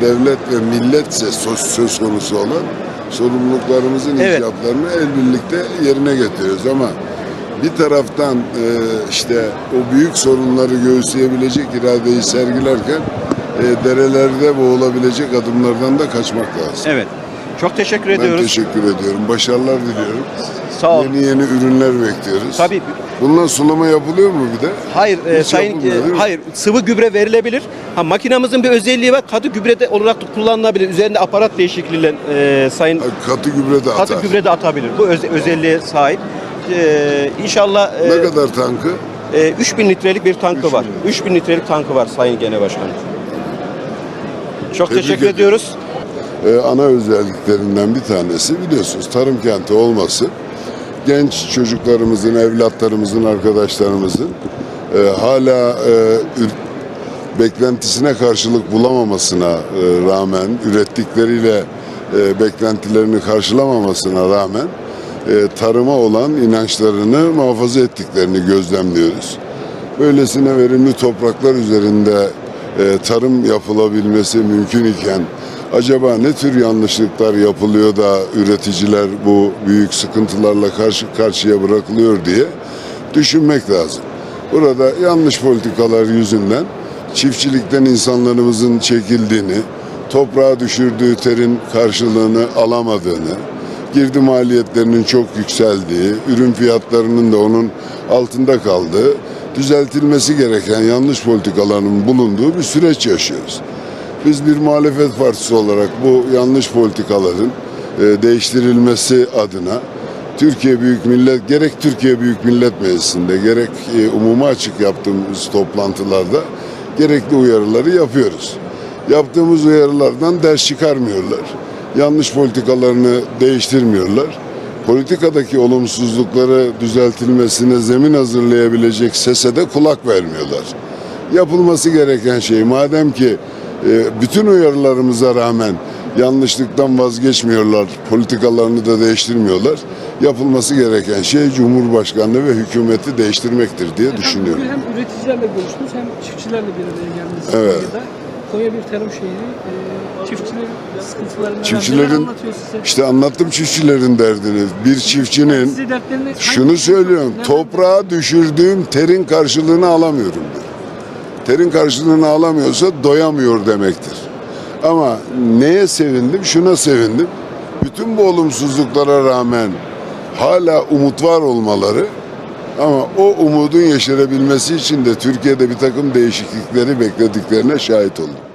devlet ve milletse söz, söz konusu olan sorumluluklarımızın Evet. icablarını el birlikte yerine getiriyoruz ama bir taraftan e, işte o büyük sorunları göğüsleyebilecek iradeyi sergilerken e, derelerde boğulabilecek adımlardan da kaçmak lazım. Evet. Çok teşekkür Ben ediyoruz. teşekkür ediyorum. Başarılar diliyorum. Sağ olun. Yeni yeni ürünler bekliyoruz. Tabii Bundan sulama yapılıyor mu bir de? hayır e, Hiç sayın yapılmıyor, e, değil mi? hayır sıvı gübre verilebilir. Ha makinamızın bir özelliği var. Katı gübre de olarak da kullanılabilir. Üzerinde aparat değişikliğiyle e, sayın Ha, Katı gübre de katı atar. gübre de atabilir. Bu öz- özelliğe sahip. E, inşallah e, Ne kadar tankı? e, 3000 litrelik bir tankı var. 3000 litrelik tankı var Sayın Genel Başkanım. Çok Tebrik teşekkür ediyorum. ediyoruz. Ee, ana özelliklerinden bir tanesi biliyorsunuz tarım kenti olması genç çocuklarımızın, evlatlarımızın, arkadaşlarımızın e, hala e, beklentisine karşılık bulamamasına e, rağmen, ürettikleriyle e, beklentilerini karşılamamasına rağmen e, tarıma olan inançlarını muhafaza ettiklerini gözlemliyoruz. Böylesine verimli topraklar üzerinde e, tarım yapılabilmesi mümkün iken acaba ne tür yanlışlıklar yapılıyor da üreticiler bu büyük sıkıntılarla karşı karşıya bırakılıyor diye düşünmek lazım. Burada yanlış politikalar yüzünden çiftçilikten insanlarımızın çekildiğini, toprağa düşürdüğü terin karşılığını alamadığını, girdi maliyetlerinin çok yükseldiği, ürün fiyatlarının da onun altında kaldığı, düzeltilmesi gereken yanlış politikaların bulunduğu bir süreç yaşıyoruz. Biz bir muhalefet partisi olarak bu yanlış politikaların e, değiştirilmesi adına Türkiye Büyük Millet gerek Türkiye Büyük Millet Meclisi'nde gerek e, umuma açık yaptığımız toplantılarda gerekli uyarıları yapıyoruz. Yaptığımız uyarılardan ders çıkarmıyorlar. Yanlış politikalarını değiştirmiyorlar. Politikadaki olumsuzlukları düzeltilmesine zemin hazırlayabilecek sese de kulak vermiyorlar. Yapılması gereken şey madem ki bütün uyarılarımıza rağmen yanlışlıktan vazgeçmiyorlar, politikalarını da değiştirmiyorlar. Yapılması gereken şey Cumhurbaşkanlığı ve hükümeti değiştirmektir diye düşünüyorum. Bugün hem üreticilerle görüştünüz hem çiftçilerle bir araya geldiniz. Evet. Konya bir tarım şehri. Ee, çiftçilerin sıkıntılarını Çiftçilerin anlatıyor size? işte anlattım çiftçilerin derdini. Bir çiftçinin şunu söylüyorum. Toprağa düşürdüğüm terin karşılığını alamıyorum diyor. Terin karşılığını alamıyorsa doyamıyor demektir. Ama neye sevindim? Şuna sevindim. Bütün bu olumsuzluklara rağmen hala umut var olmaları ama o umudun yeşerebilmesi için de Türkiye'de bir takım değişiklikleri beklediklerine şahit oldum.